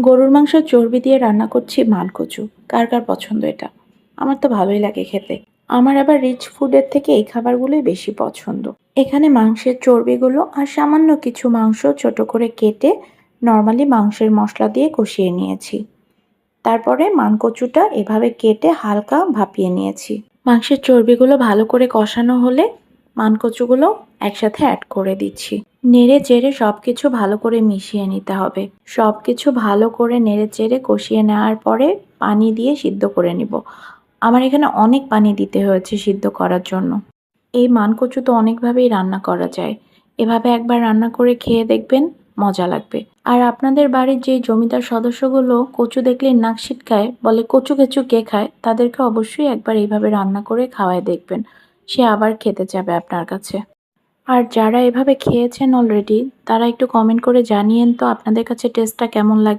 গরুর মাংস চর্বি দিয়ে রান্না করছি মানকচু কার কার পছন্দ এটা? আমার তো ভালোই লাগে খেতে। আমার আবার রিচ ফুডের থেকে এই খাবারগুলোই বেশি পছন্দ। এখানে মাংসের চর্বিগুলো আর সামান্য কিছু মাংস ছোট করে কেটে নর্মালি মাংসের মশলা দিয়ে কষিয়ে নিয়েছি। তারপরে মানকচুটা এভাবে কেটে হালকা ভাপিয়ে নিয়েছি। মাংসের চর্বিগুলো ভালো করে কষানো হলে মানকচুগুলো একসাথে অ্যাড করে দিচ্ছি। নেড়ে চেড়ে সব কিছু ভালো করে মিশিয়ে নিতে হবে। সব কিছু ভালো করে নেড়ে চেড়ে কষিয়ে নেওয়ার পরে পানি দিয়ে সিদ্ধ করে নিব। আমার এখানে অনেক পানি দিতে হয়েছে সিদ্ধ করার জন্য। এই মানকচু তো অনেকভাবেই রান্না করা যায়। এভাবে একবার রান্না করে খেয়ে দেখবেন মজা লাগবে। আর আপনাদের বাড়ির যে জমিদার সদস্যগুলো কচু দেখলে নাক ছিটকায়, বলে কচু কেচু কে খায়, তাদেরকে অবশ্যই একবার এইভাবে রান্না করে খাওয়ায় দেখবেন। সে আবার খেতে যাবে আপনার কাছে। আর যারা এভাবে খেয়েছেন অলরেডি তারা একটু কমেন্ট করে জানিয়েন তো আপনাদের কাছে টেস্টটা কেমন লাগে।